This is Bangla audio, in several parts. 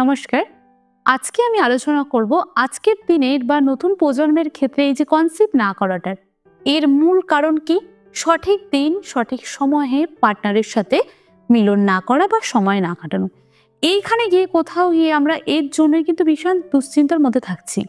নমস্কার। আজকে আমি আলোচনা করব আজকের দিনের বা নতুন প্রজন্মের ক্ষেত্রে এই যে কনসেপ্ট না করাটার। এর মূল কারণ কি? সঠিক দিন, সঠিক সময়ে পার্টনারের সাথে মিলন না করা বা সময় না কাটানো। এইখানে গিয়ে কোথাও গিয়ে আমরা এর জন্যই কিন্তু ভীষণ দুশ্চিন্তার মধ্যে থাকছি।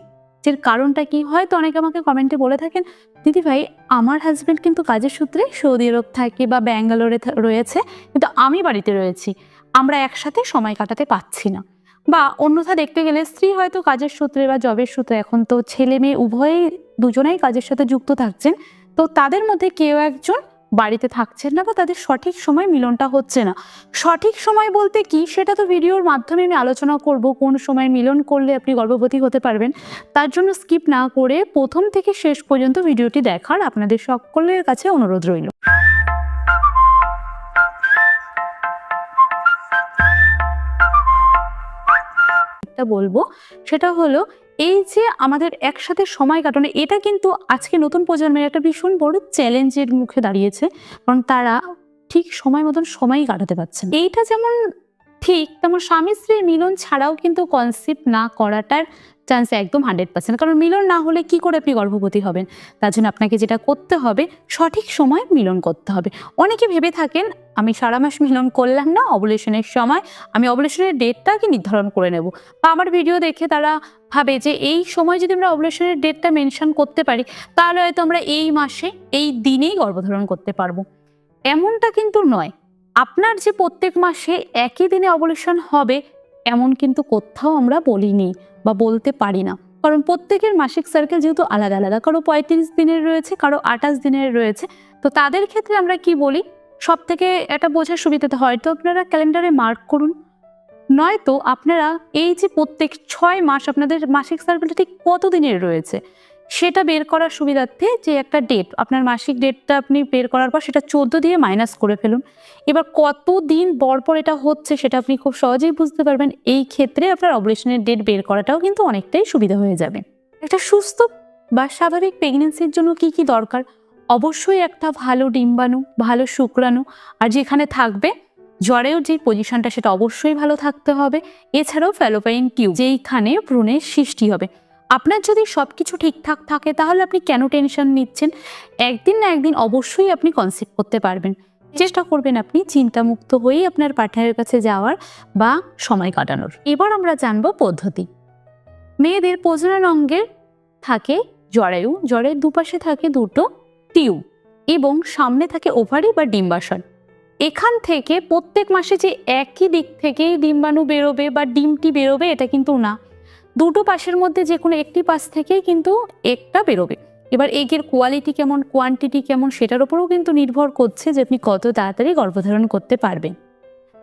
এর কারণটা কি হয়তো অনেকে আমাকে কমেন্টে বলে থাকেন, দিদি ভাই, আমার হাজব্যান্ড কিন্তু কাজের সূত্রে সৌদি আরব থাকে বা ব্যাঙ্গালোরে রয়েছে, কিন্তু আমি বাড়িতে রয়েছি। আমরা একসাথে সময় কাটাতে পাচ্ছি না। বা অন্যথা দেখতে গেলে স্ত্রী হয়তো কাজের সূত্রে বা জবের সূত্রে এখন তো ছেলে মেয়ে উভয়েই দুজনেই কাজের সাথে যুক্ত থাকছেন। তো তাদের মধ্যে কেউ একজন বাড়িতে থাকছেন না বা তাদের সঠিক সময় মিলনটা হচ্ছে না। সঠিক সময় বলতে কি সেটা তো ভিডিওর মাধ্যমে আমি আলোচনা করব, কোন সময় মিলন করলে আপনি গর্ভবতী হতে পারবেন। তার জন্য স্কিপ না করে প্রথম থেকে শেষ পর্যন্ত ভিডিওটি দেখার আপনাদের সকলের কাছে অনুরোধ রইল। একটা বলব, সেটা হলো এই যে আমাদের একসাথে সময় কাটানো, এটা কিন্তু আজকে নতুন প্রজন্মের একটা ভীষণ বড় চ্যালেঞ্জের মুখে দাঁড়িয়েছে। কারণ তারা ঠিক সময় মতন সময়ই কাটাতে পারছে এইটা যেমন ঠিক তেমন স্বামী স্ত্রীর মিলন ছাড়াও কিন্তু কনসেপ্ট না করাটার চান্স একদম হান্ড্রেড পার্সেন্ট কারণ মিলন না হলে কি করে আপনি গর্ভবতী হবেন? তার জন্য আপনাকে যেটা করতে হবে, সঠিক সময় মিলন করতে হবে। অনেকে ভেবে থাকেন, আমি সারা মাস মিলন করলাম না অবলেশনের সময়, আমি অবলেশনের ডেটটাকে নির্ধারণ করে নেব? বা আমার ভিডিও দেখে তারা ভাবে যে এই সময় যদি আমরা অবলেশনের ডেটটা মেনশন করতে পারি, তাহলে হয়তো আমরা এই মাসে, এই দিনেই গর্ভধারণ করতে পারব। এমনটা কিন্তু নয়। আপনার যে প্রত্যেক মাসে একই দিনে অবলেশন হবে, এমন কিন্তু কোথাও আমরা বলিনি বা বলতে পারি না। কারণ প্রত্যেকের মাসিক সার্কেল যেহেতু আলাদা আলাদা, কারও পঁয়ত্রিশ দিনের রয়েছে, কারও আঠাশ দিনের রয়েছে। তো তাদের ক্ষেত্রে আমরা কি বলি? সব থেকে এটা বোঝার সুবিধাতে হয়তো আপনারা ক্যালেন্ডারে মার্ক করুন। নয়তো আপনারা এই যে প্রত্যেক ছয় মাস আপনাদের মাসিক সার্কেলটা ঠিক কত দিনের রয়েছে? সেটা বের করার সুবিধার্থে যে একটা ডেট আপনার মাসিক ডেটটা আপনি বের করার পর সেটা চোদ্দ দিয়ে মাইনাস করে ফেলুন। এবার কত দিন পর পর এটা হচ্ছে সেটা আপনি খুব সহজেই বুঝতে পারবেন। এই ক্ষেত্রে আপনার অপারেশনের ডেট বের করাটাও কিন্তু অনেকটাই সুবিধা হয়ে যাবে। একটা সুস্থ বা স্বাভাবিক প্রেগনেন্সির জন্য কি কি দরকার? অবশ্যই একটা ভালো ডিম্বাণু, ভালো শুক্রাণু, আর যেখানে থাকবে জ্বরেও যে পজিশনটা সেটা অবশ্যই ভালো থাকতে হবে। এছাড়াও ফ্যালোপাইন টিউব যেইখানে ভ্রূণের সৃষ্টি হবে। আপনার যদি সব কিছু ঠিকঠাক থাকে, তাহলে আপনি কেন টেনশন নিচ্ছেন? একদিন না একদিন অবশ্যই আপনি কনসেপ্ট করতে পারবেন। চেষ্টা করবেন আপনি চিন্তামুক্ত হয়েই আপনার পার্টনারের কাছে যাওয়ার বা সময় কাটানোর। এবার আমরা জানব পদ্ধতি। মেয়েদের প্রজনন অঙ্গের থাকে জরায়ু জরের দুপাশে থাকে দুটো টিউব এবং সামনে থাকে ওভারি বা ডিম্বাশয়। এখান থেকে প্রত্যেক মাসে যে একই দিক থেকেই ডিম্বাণু বেরোবে বা ডিমটি বেরোবে, এটা কিন্তু না। দুটো পাশের মধ্যে যে কোনো একটি পাশ থেকেই কিন্তু একটা বেরোবে। এবার এগের কোয়ালিটি কেমন কোয়ান্টিটি কেমন, সেটার উপরেও কিন্তু নির্ভর করছে যে আপনি কত তাড়াতাড়ি গর্ভধারণ করতে পারবেন।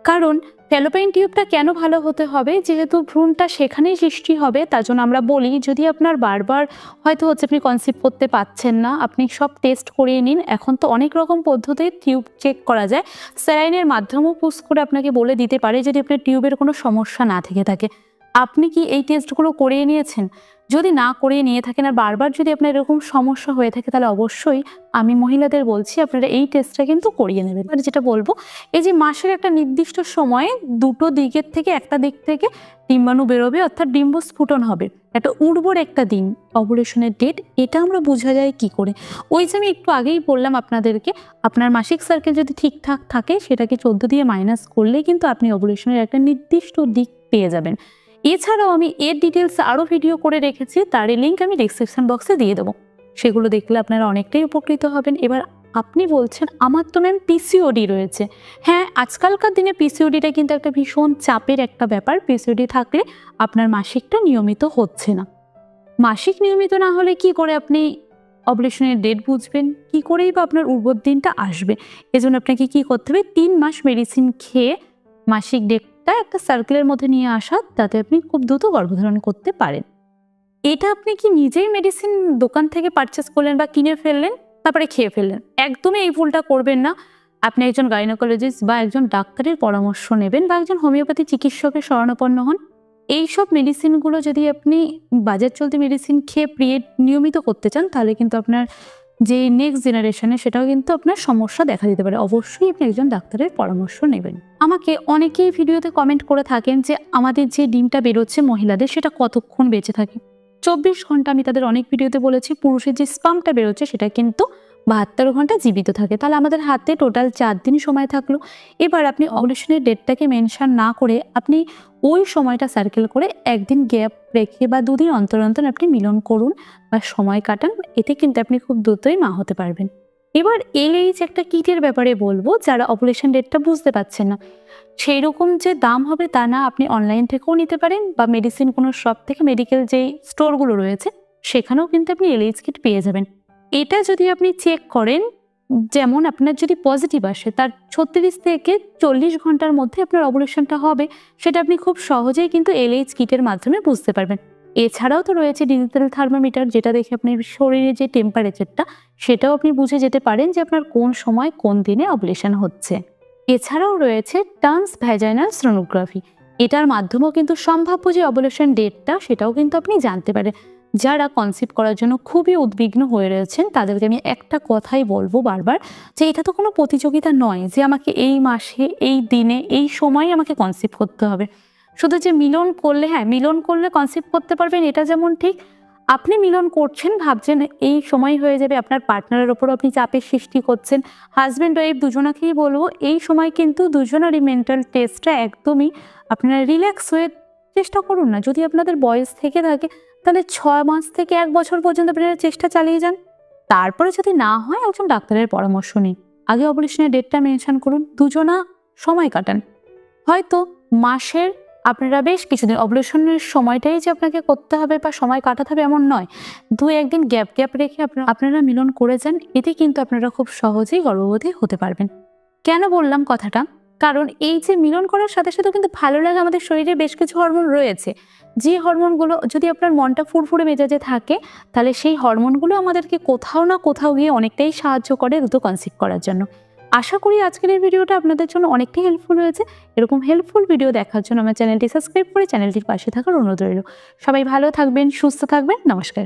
কারণ ফ্যালোপাইন টিউবটা কেন ভালো হতে হবে? যেহেতু ভ্রূণটা সেখানেই সৃষ্টি হবে, তার জন্য আমরা বলি, যদি আপনার বারবার হয়তো হচ্ছে আপনি কনসিভ করতে পাচ্ছেন না, আপনি সব টেস্ট করিয়ে নিন। এখন তো অনেক রকম পদ্ধতিতে টিউব চেক করা যায়। স্যালাইনের মাধ্যমেও পুশ করে আপনাকে বলে দিতে পারে যদি আপনার টিউবের কোনো সমস্যা না থেকে থাকে। আপনি কি এই টেস্টগুলো করিয়ে নিয়েছেন? যদি না করিয়ে নিয়ে থাকেন আর বারবার যদি আপনার এরকম সমস্যা হয়ে থাকে, তাহলে অবশ্যই আমি মহিলাদের বলছি আপনারা এই টেস্টটা কিন্তু করিয়ে নেবেন। আর যেটা বলব, এই যে মাসের একটা নির্দিষ্ট সময়ে দুটো দিকের থেকে একটা দিক থেকে ডিম্বাণু বেরোবে, অর্থাৎ ডিম্ব স্ফুটন হবে। একটা উর্বর একটা দিন, অপারেশনের ডেট এটা আমরা বোঝা যায় কি করে? ওই যে আমি একটু আগেই বললাম আপনাদেরকে, আপনার মাসিক সার্কেল যদি ঠিকঠাক থাকে, সেটাকে চোদ্দ দিয়ে মাইনাস করলেই কিন্তু আপনি অপারেশনের একটা নির্দিষ্ট দিক পেয়ে যাবেন। এছাড়াও আমি এর ডিটেলস আরও ভিডিও করে রেখেছি, তার লিঙ্ক আমি ডিসক্রিপশন বক্সে দিয়ে দেবো। সেগুলো দেখলে আপনারা অনেকটাই উপকৃত হবেন। এবার আপনি বলছেন, আমার তো ম্যাম পিসিওডি রয়েছে। হ্যাঁ আজকালকার দিনে পিসিওডিটা কিন্তু একটা ভীষণ চাপের একটা ব্যাপার। পিসিওডি থাকলে আপনার মাসিকটা নিয়মিত হচ্ছে না। মাসিক নিয়মিত না হলে কি করে আপনি অপারেশনের ডেট বুঝবেন? কি করেই বা আপনার উর্বর দিনটা আসবে? এজন্য আপনাকে কি করতে হবে? তিন মাস মেডিসিন খেয়ে মাসিক ডেটটা একটা সার্কেলের মধ্যে নিয়ে আসা তাতে আপনি খুব দ্রুত গর্ভধারণ করতে পারেন। এটা আপনি কি নিজেই মেডিসিন দোকান থেকে পারচেস করলেন বা কিনে ফেললেন? তারপরে খেয়ে ফেললেন। একদমই এই ভুলটা করবেন না। আপনি একজন গাইনোকোলজিস্ট বা একজন ডাক্তারের পরামর্শ নেবেন বা একজন হোমিওপ্যাথি চিকিৎসকের শরণাপন্ন হন। এইসব মেডিসিনগুলো যদি আপনি বাজার চলতি মেডিসিন খেয়ে পিরিয়ড নিয়মিত করতে চান, তাহলে কিন্তু আপনার যে নেক্সট জেনারেশনে সেটাও কিন্তু আপনার সমস্যা দেখা দিতে পারে। অবশ্যই আপনি একজন ডাক্তারের পরামর্শ নেবেন। আমাকে অনেকেই ভিডিওতে কমেন্ট করে থাকেন যে আমাদের যে ডিমটা বেরোচ্ছে মহিলাদের, সেটা কতক্ষণ বেঁচে থাকে? চব্বিশ ঘণ্টা আমি তাদের অনেক ভিডিওতে বলেছি, পুরুষের যে স্পামটা বেরোচ্ছে সেটা কিন্তু বাহাত্তর ঘণ্টা জীবিত থাকে। তাহলে আমাদের হাতে টোটাল চার দিন সময় থাকল। এবার আপনি অবলেশনের ডেটটাকে মেনশন না করে আপনি ওই সময়টা সার্কেল করে একদিন গ্যাপ রেখে বা দুদিন অন্তর অন্তর আপনি মিলন করুন বা সময় কাটান। এতে কিন্তু আপনি খুব দ্রুতই মা হতে পারবেন। এবার এলএইচ একটা কিটের ব্যাপারে বলব, যারা অপারেশন ডেটটা বুঝতে পারছেন না। সেই রকম যে দাম হবে তা না আপনি অনলাইন থেকেও নিতে পারেন বা মেডিসিন কোনো শপ থেকে মেডিকেল যেই স্টোরগুলো রয়েছে, সেখানেও কিন্তু আপনি এলএইচ কিট পেয়ে যাবেন। এটা যদি আপনি চেক করেন, যেমন আপনার যদি পজিটিভ আসে, তার ছত্রিশ থেকে চল্লিশ ঘণ্টার মধ্যে আপনার অবলেশনটা হবে, সেটা আপনি খুব সহজেই কিন্তু এলএইচ কিটের মাধ্যমে বুঝতে পারবেন। এছাড়াও তো রয়েছে ডিজিটাল থার্মোমিটার যেটা দেখে আপনার শরীরে যে টেম্পারেচারটা সেটাও আপনি বুঝে যেতে পারেন যে আপনার কোন সময় কোন দিনে অবলেশন হচ্ছে। এছাড়াও রয়েছে টার্মস ভ্যাজাইনাল সোনোগ্রাফি এটার মাধ্যমেও কিন্তু সম্ভাব্য যে অবলেশন ডেটটা সেটাও কিন্তু আপনি জানতে পারেন। যারা কনসিভ করার জন্য খুবই উদ্বিগ্ন হয়ে রয়েছেন, তাদেরকে আমি একটা কথাই বলব বারবার, যে এটা তো কোনো প্রতিযোগিতা নয় যে আমাকে এই মাসে, এই দিনে, এই সময়ে আমাকে কনসিভ করতে হবে। শুধু যে মিলন করলে হ্যাঁ মিলন করলে কনসিভ করতে পারবেন, এটা যেমন ঠিক। আপনি মিলন করছেন, ভাবছেন এই সময় হয়ে যাবে, আপনার পার্টনারের ওপর আপনি চাপের সৃষ্টি করছেন। হাজব্যান্ড ওয়াইফ দুজনাকেই বলব, এই সময় কিন্তু দুজনেরই মেন্টাল টেস্টটা একদমই আপনারা রিল্যাক্স হয়ে চেষ্টা করুন না। যদি আপনাদের বয়স থেকে থাকে তাহলে ছয় মাস থেকে এক বছর পর্যন্ত আপনারা চেষ্টা চালিয়ে যান। তারপরে যদি না হয়, একজন ডাক্তারের পরামর্শ নিন। আগে অপারেশনের ডেটটা মেনশন করুন। দুজনা সময় কাটান। হয়তো মাসের, আপনারা বেশ কিছুদিন, অপারেশনের সময়টাই যে আপনাকে করতে হবে বা সময় কাটাতে হবে এমন নয়। দু, একদিন গ্যাপ গ্যাপ রেখে আপনারা আপনারা মিলন করে যান। এতে কিন্তু আপনারা খুব সহজেই গর্ভবতী হতে পারবেন। কেন বললাম কথাটা? কারণ এই যে মিলন করার সাথে সাথে কিন্তু ভালো লাগে, আমাদের শরীরে বেশ কিছু হরমোন রয়েছে। যে হরমোনগুলো যদি আপনার মনটা ফুরফুরে মেজাজে থাকে, তাহলে সেই হরমোনগুলো আমাদেরকে কোথাও না কোথাও গিয়ে অনেকটাই সাহায্য করে দ্রুত কনসিভ করার জন্য। আশা করি আজকের এই ভিডিওটা আপনাদের জন্য অনেকটাই হেল্পফুল হয়েছে। এরকম হেল্পফুল ভিডিও দেখার জন্য আমার চ্যানেলটি সাবস্ক্রাইব করে চ্যানেলটির পাশে থাকার অনুরোধ রইল। সবাই ভালো থাকবেন, সুস্থ থাকবেন, নমস্কার।